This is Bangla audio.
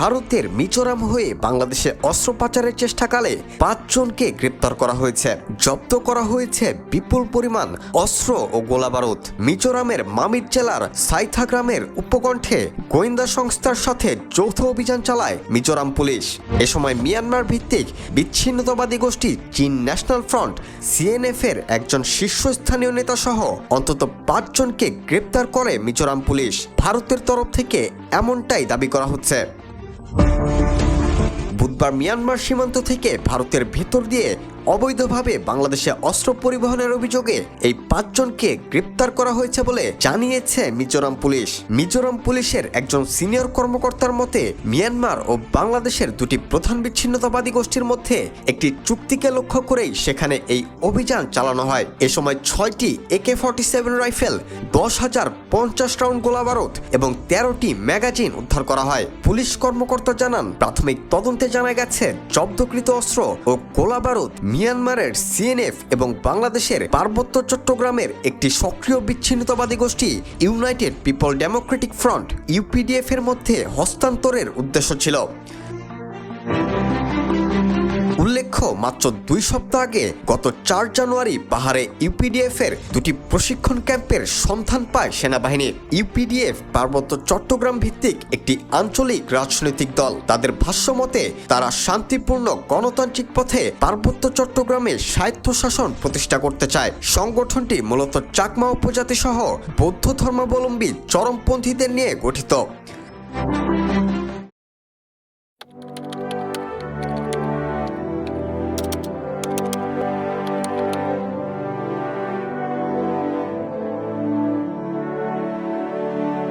ভারতের মিজোরাম হয়ে বাংলাদেশে অস্ত্র পাচারের চেষ্টাকালে পাঁচজনকে গ্রেপ্তার করা হয়েছে। জব্দ করা হয়েছে বিপুল পরিমাণ অস্ত্র ও গোলাবারুদ। মিজোরামের মামির জেলার সাইথা গ্রামের উপকণ্ঠে গোয়েন্দা সংস্থার সাথে যৌথ অভিযান চালায় মিজোরাম পুলিশ। এ সময় মিয়ানমার ভিত্তিক বিচ্ছিন্নতাবাদী গোষ্ঠী চীন ন্যাশনাল ফ্রন্ট সিএনএফ এর একজন শীর্ষস্থানীয় নেতা সহ অন্তত পাঁচজনকে গ্রেপ্তার করে মিজোরাম পুলিশ। ভারতের তরফ থেকে এমনটাই দাবি করা হচ্ছে। বুধবার মিয়ানমার সীমান্ত থেকে ভারতের ভেতর দিয়ে অবৈধভাবে বাংলাদেশে অস্ত্র পরিবহনের অভিযোগে এই পাঁচজনকে গ্রেপ্তার করা হয়েছে বলে জানিয়েছে মিজোরাম পুলিশ। মিজোরাম পুলিশের একজন সিনিয়র কর্মকর্তার মতে, মিয়ানমার ও বাংলাদেশের দুটি প্রধান বিচ্ছিন্নতাবাদী গোষ্ঠীর মধ্যে একটি চুক্তিকে লক্ষ্য করেই সেখানে এই অভিযান চালানো হয়। এ সময় ছয়টি একে ফর্টি সেভেন রাইফেল, দশ হাজার পঞ্চাশ রাউন্ড গোলাবারুদ এবং তেরোটি ম্যাগাজিন উদ্ধার করা হয়। পুলিশ কর্মকর্তা জানান, প্রাথমিক তদন্তে জানা গেছে, জব্দকৃত অস্ত্র ও গোলাবারুদ মিয়ানমারের সিএনএফ এবং বাংলাদেশের পার্বত্য চট্টগ্রামের একটি সক্রিয় বিচ্ছিন্নতাবাদী গোষ্ঠী United People Democratic Front UPDF এর মধ্যে হস্তান্তরের উদ্দেশ্য ছিল। উল্লেখ্য, মাত্র দুই সপ্তাহ আগে গত চার জানুয়ারি পাহাড়ে ইউপিডিএফ এর দুটি প্রশিক্ষণ ক্যাম্পের সন্ধান পায় সেনাবাহিনী। ইউপিডিএফ পার্বত্য চট্টগ্রাম ভিত্তিক একটি আঞ্চলিক রাজনৈতিক দল। তাদের ভাষ্যমতে তারা শান্তিপূর্ণ গণতান্ত্রিক পথে পার্বত্য চট্টগ্রামে স্বায়ত্তশাসন প্রতিষ্ঠা করতে চায়। সংগঠনটি মূলত চাকমা উপজাতি সহ বৌদ্ধ ধর্মাবলম্বী চরমপন্থীদের নিয়ে গঠিত।